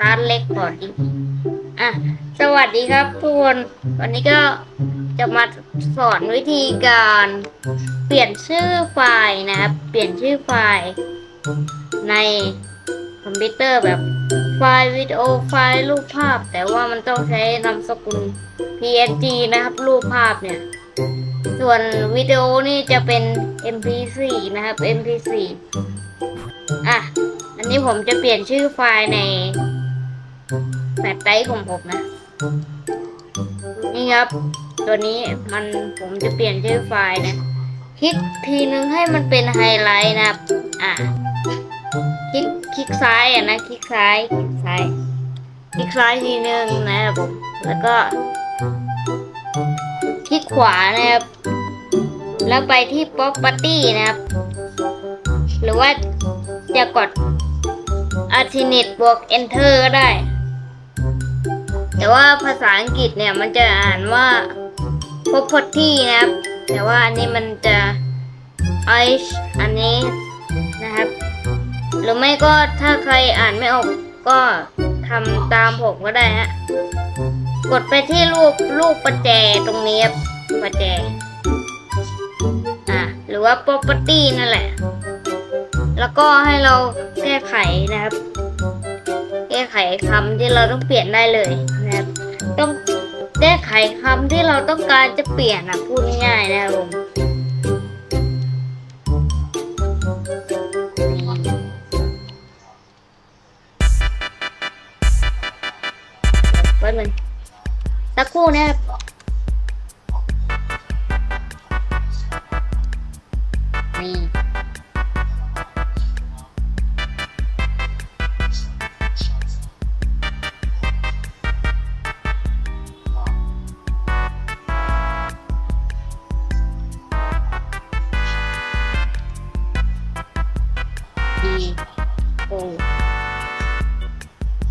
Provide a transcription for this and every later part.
ตาร์ทเล็กก่อนดิอะ สวัสดีครับทุกคน วันนี้ก็จะมาสอนวิธีการเปลี่ยนชื่อไฟล์นะครับ เปลี่ยนชื่อไฟล์ในคอมพิวเตอร์แบบไฟล์วิดีโอไฟล์รูปภาพ แต่ว่ามันต้องใช้นามสกุล PNG นะครับ รูปภาพเนี่ย ส่วนวิดีโอนี่จะเป็น MP4 นะครับ MP4 อะ อันนี้ผมจะเปลี่ยนชื่อไฟล์ใน แฟลชไดของผมนะ นี่ครับ ตัวนี้มันผมจะเปลี่ยนชื่อไฟล์นะ คลิกทีนึงให้มันเป็นไฮไลท์นะครับ อะ คลิกคลิกซ้ายอะนะ คลิกซ้าย คลิกซ้าย คลิกซ้ายทีนึงนะครับผม แล้วก็ คลิกขวานะครับ แล้วไปที่ property นะครับ หรือว่าจะกด alternate บวก enter ก็ได้ แต่ว่าภาษาอังกฤษเนี่ยมันจะอ่านว่า property นะครับ แต่ว่าอันนี้มันจะ h อันนี้นะครับ หรือไม่ก็ถ้าใครอ่านไม่ออกก็ทำตามผมก็ได้ฮะ กดไปที่รูปรูปประแจตรงนี้ครับประแจ อะ หรือว่า property นั่นแหละ แล้วก็ให้เราแก้ไขนะครับ ไขคำที่เราต้องเปลี่ยนได้เลยนะครับต้องแก้ไขคำที่เราต้องการจะเปลี่ยนนะพูดง่ายๆนะครับผมแป๊บนึงสักครู่นะครับ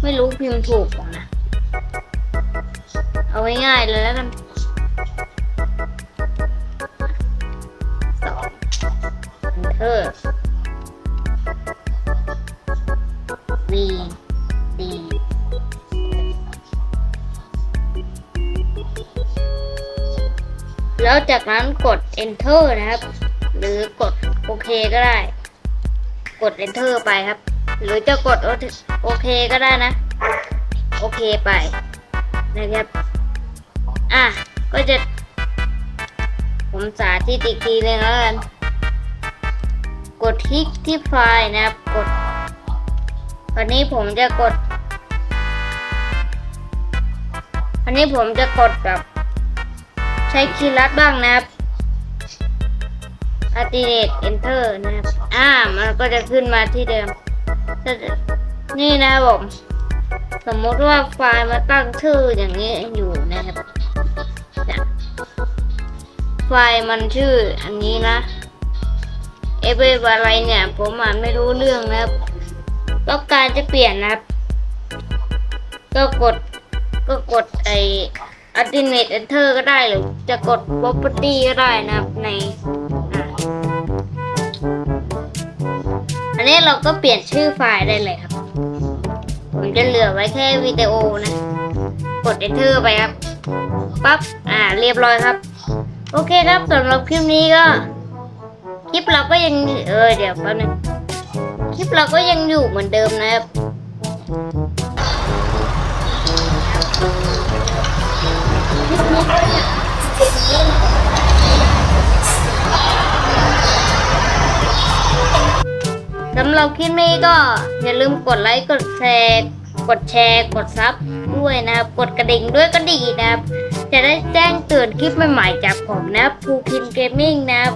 ไม่รู้พิมพ์ถูกเปล่านะ เอาง่ายๆเลยแล้วกันสองเออดีดีแล้วจากนั้นกด enter นะครับ หรือกดโอเคก็ได้ กด enter ไปครับ หรือจะกดโอเคก็ได้นะ โอเคไปนะครับ อะ ก็จะ ผมสาธิตอีกทีเลยแล้วกัน กดคลิกที่ไฟล์นะครับกดวันนี้ผมจะกดวันนี้ผมจะกดแบบ ใช้คีย์ลัดบ้างนะครับ alternate enter นะครับ อ่า มันก็จะขึ้นมาที่เดิม นี่นะผมสมมติว่าไฟล์มาตั้งชื่ออย่างนี้อยู่นะครับไฟล์มันชื่ออันนี้นะเอเบอะไรเนี่ย ผมอ่านไม่รู้เรื่องนะครับต้องการจะเปลี่ยนนะครับ ก็กดก็กดไอ alternate enter ก็ได้หรือจะกด property ก็ได้นะครับใน นี้เราก็เปลี่ยนชื่อไฟล์ได้เลยครับ ผมจะเหลือไว้แค่วิดีโอนะ กด enter ไปครับ ปั๊บ อ่า เรียบร้อยครับ โอเคครับสำหรับคลิปนี้ก็ คลิปเราก็ยัง เออ เดี๋ยวแป๊บนึง คลิปเราก็ยังอยู่เหมือนเดิมนะครับ สำหรับคลิปนี้ก็อย่าลืมกดไลค์ กดแชร์ กดแชร์ กดซับด้วยนะครับ กดกระดิ่งด้วยก็ดีนะครับ จะได้แจ้งเตือนคลิปใหม่ๆจากผมนะครับภูคินเกมมิ่งนะครับ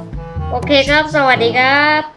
โอเคครับ สวัสดีครับ